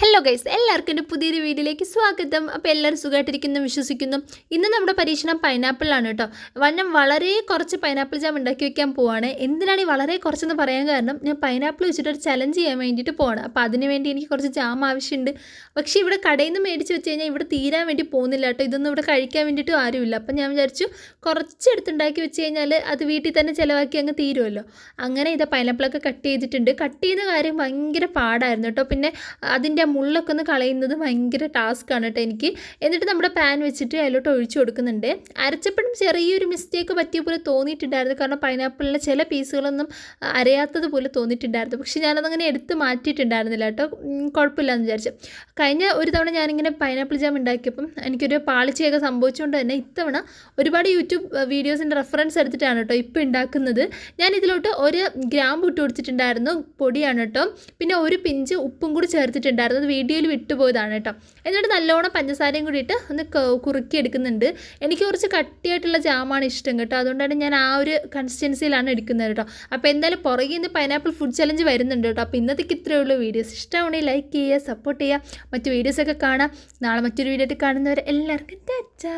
Hello guys എല്ലാവർക്കും എന്റെ പുതിയൊരു വീഡിയോയിലേക്ക് സ്വാഗതം. അപ്പോൾ എല്ലാവരും സുഖമായിട്ടിരിക്കുന്നു വിശ്വസിക്കുന്നു. ഇന്ന് നമ്മുടെ പരീക്ഷണം പൈനാപ്പിളാണ് കേട്ടോ. വന്നം വളരെ കുറച്ച് പൈനാപ്പിൾ ജാം ഉണ്ടാക്കി വെക്കാൻ പോവാണ്. എന്തിനാണ് ഈ വളരെ കുറച്ചെന്ന് പറയാൻ കാരണം ഞാൻ പൈനാപ്പിൾ വെച്ചിട്ട് ഒരു ചലഞ്ച് ചെയ്യാൻ വേണ്ടിയിട്ട് പോവാണ്. അപ്പോൾ അതിന് വേണ്ടി എനിക്ക് കുറച്ച് ജാം ആവശ്യമുണ്ട്. പക്ഷേ ഇവിടെ കടയിൽ നിന്ന് മേടിച്ച് വെച്ച് കഴിഞ്ഞാൽ ഇവിടെ തീരാൻ വേണ്ടി പോകുന്നില്ല കേട്ടോ. ഇതൊന്നും ഇവിടെ കഴിക്കാൻ വേണ്ടിയിട്ടും ആരുമില്ല. അപ്പം ഞാൻ വിചാരിച്ചു കുറച്ച് എടുത്തുണ്ടാക്കി വെച്ച് കഴിഞ്ഞാൽ അത് വീട്ടിൽ തന്നെ ചിലവാക്കി അങ്ങ് തീരുമല്ലോ. അങ്ങനെ ഇത് പൈനാപ്പിളൊക്കെ കട്ട് ചെയ്തിട്ടുണ്ട്. കട്ട് ചെയ്യുന്ന കാര്യം ഭയങ്കര പാടായിരുന്നു കേട്ടോ. പിന്നെ അതിന്റെ ആ മുള്ളൊക്കെ ഒന്ന് കളയുന്നത് ഭയങ്കര ടാസ്ക്കാണ് കേട്ടോ എനിക്ക്. എന്നിട്ട് നമ്മുടെ പാൻ വെച്ചിട്ട് അതിലോട്ട് ഒഴിച്ചു കൊടുക്കുന്നുണ്ട്. അരച്ചപ്പോഴും ചെറിയൊരു മിസ്റ്റേക്ക് പറ്റിയ പോലെ തോന്നിയിട്ടുണ്ടായിരുന്നു. കാരണം പൈനാപ്പിളിലെ ചില പീസുകളൊന്നും അരയാത്തത് പോലെ തോന്നിയിട്ടുണ്ടായിരുന്നു. പക്ഷേ ഞാനതങ്ങനെ എടുത്ത് മാറ്റിയിട്ടുണ്ടായിരുന്നില്ല കേട്ടോ കുഴപ്പമില്ലാന്ന് കുഴപ്പമില്ലെന്ന് വിചാരിച്ചു. കഴിഞ്ഞ ഒരു തവണ ഞാനിങ്ങനെ പൈനാപ്പിൾ ജാം ഉണ്ടാക്കിയപ്പം എനിക്കൊരു പാളിച്ചയൊക്കെ സംഭവിച്ചുകൊണ്ട് തന്നെ ഇത്തവണ ഒരുപാട് യൂട്യൂബ് വീഡിയോസിന്റെ റെഫറൻസ് എടുത്തിട്ടാണ് കേട്ടോ ഇപ്പം ഉണ്ടാക്കുന്നത് ഞാൻ ഇതിലോട്ട് ഒരു ഗ്രാമ്പ് ഇട്ട് കൊടുത്തിട്ടുണ്ടായിരുന്നു. പൊടിയാണ് കേട്ടോ പിന്നെ ഒരു പിഞ്ച് ഉപ്പും കൂടി ചേർത്തിട്ടുണ്ടായിരുന്നു. അത് വീഡിയോയിൽ വിട്ടുപോയതാണ് കേട്ടോ. എന്നിട്ട് നല്ലോണം പഞ്ചസാരയും കൂടിയിട്ട് ഒന്ന് കുറുക്കി എടുക്കുന്നുണ്ട് എനിക്ക് കുറച്ച് കട്ടിയായിട്ടുള്ള ജാമാണ് ഇഷ്ടം കേട്ടോ. അതുകൊണ്ടാണ് ഞാൻ ആ ഒരു കൺസിസ്റ്റൻസിയിലാണ് എടുക്കുന്നത് കേട്ടോ. അപ്പോൾ എന്തായാലും പുറകിൽ നിന്ന് പൈനാപ്പിൾ ഫുഡ് ചലഞ്ച് വരുന്നുണ്ട് കേട്ടോ. അപ്പോൾ ഇന്നത്തേക്ക് ഇത്രയേ ഉള്ളൂ. വീഡിയോസ് ഇഷ്ടമാണെങ്കിൽ ലൈക്ക് ചെയ്യുക സപ്പോർട്ട് ചെയ്യുക. മറ്റു വീഡിയോസൊക്കെ കാണാം. നാളെ മറ്റൊരു വീഡിയോ ആയിട്ട് കാണുന്നവരെ എല്ലാവർക്കും ടാറ്റാ.